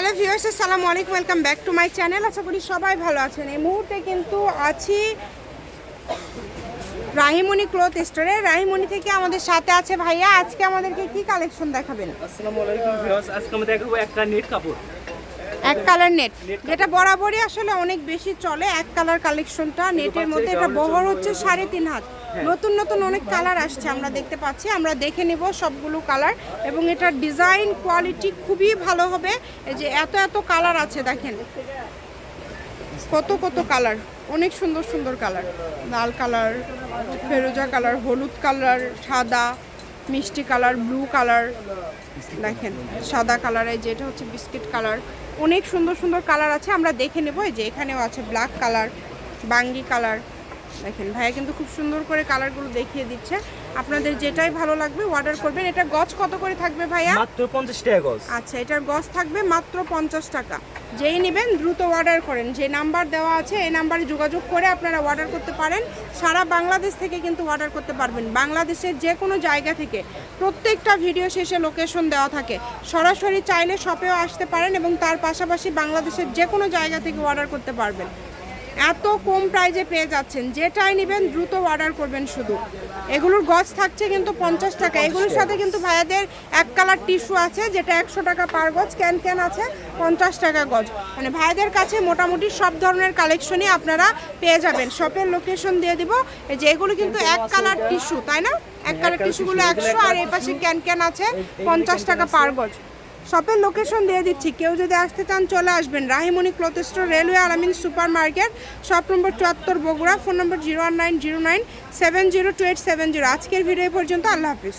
Hello viewers, আসসালামু আলাইকুম, welcome back to my channel. আশা করি সবাই ভালো আছেন। এই মুহূর্তে কিন্তু আছি রাহিমণি ক্লথ স্টোরে। রাহিমণি থেকে আমাদের সাথে আছে ভাইয়া। আজকে আমাদেরকে কি কালেকশন দেখাবেন? আসসালামু আলাইকুম ভিউয়ার্স। আজকে আমরা দেখাবো একটা নেট কাপড়। এক কালার নেট যেটা বরাবরই আসলে অনেক বেশি চলে এক কালার কালেকশনটা নেটের মধ্যে এটা বহর হচ্ছে সাড়ে তিন হাত। নতুন নতুন অনেক কালার আসছে আমরা দেখতে পাচ্ছি। আমরা দেখে নেব সবগুলো কালার এবং এটার ডিজাইন কোয়ালিটি খুবই ভালো হবে। এই যে এত এত কালার আছে দেখেন। কত কত কালার অনেক সুন্দর সুন্দর কালার লাল কালার ফেরোজা কালার হলুদ কালার সাদা মিষ্টি কালার ব্লু কালার দেখেন সাদা কালারের যেটা হচ্ছে বিস্কিট কালার অনেক সুন্দর সুন্দর কালার আছে, আমরা দেখে নেব। যে এখানেও আছে ব্ল্যাক কালার বাঙ্গি কালার দেখেন, ভাইয়া কিন্তু খুব সুন্দর করে কালারগুলো দেখিয়ে দিচ্ছে। আপনাদের যেটাই ভালো লাগবে অর্ডার করবেন। এটা গজ কত করে থাকবে ভাইয়া? মাত্র পঞ্চাশ টাকা গজ। আচ্ছা এটার গজ থাকবে মাত্র পঞ্চাশ টাকা। যেই নেবেন দ্রুত অর্ডার করেন। যে নাম্বার দেওয়া আছে এই নাম্বারে যোগাযোগ করে আপনারা অর্ডার করতে পারেন। সারা বাংলাদেশ থেকে কিন্তু অর্ডার করতে পারবেন। বাংলাদেশের যে কোনো জায়গা থেকে প্রত্যেকটা ভিডিও শেষে লোকেশন দেওয়া থাকে। সরাসরি চাইলে শপেও আসতে পারেন এবং তার পাশাপাশি বাংলাদেশের যে কোনো জায়গা থেকে অর্ডার করতে পারবেন। এত কম প্রাইজে পেয়ে যাচ্ছেন। যেটাই নেবেন দ্রুত অর্ডার করবেন শুধু। এগুলোর গজ থাকছে কিন্তু পঞ্চাশ টাকা। এগুলোর সাথে কিন্তু ভাইয়াদের এক কালার টিস্যু আছে যেটা একশো টাকা পার গজ ক্যান ক্যান আছে পঞ্চাশ টাকা গজ। মানে ভাইয়াদের কাছে মোটামুটি সব ধরনের কালেকশনই আপনারা পেয়ে যাবেন। শপের লোকেশন দিয়ে দিব। যে এগুলো কিন্তু এক কালার টিস্যু তাই না? এক কালার টিস্যুগুলো একশো আর এই পাশে ক্যান ক্যান আছে পঞ্চাশ টাকা পার গজ। শপের লোকেশন দিয়ে দিচ্ছি। কেউ যদি আসতে চান, চলে আসবেন। Rahimoni cloth store railway Alamin super market shop number চুয়াত্তর Bogura, phone number zero one nine zero nine seven zero two eight seven zero. আজকের ভিডিও পর্যন্ত, আল্লাহ হাফিজ।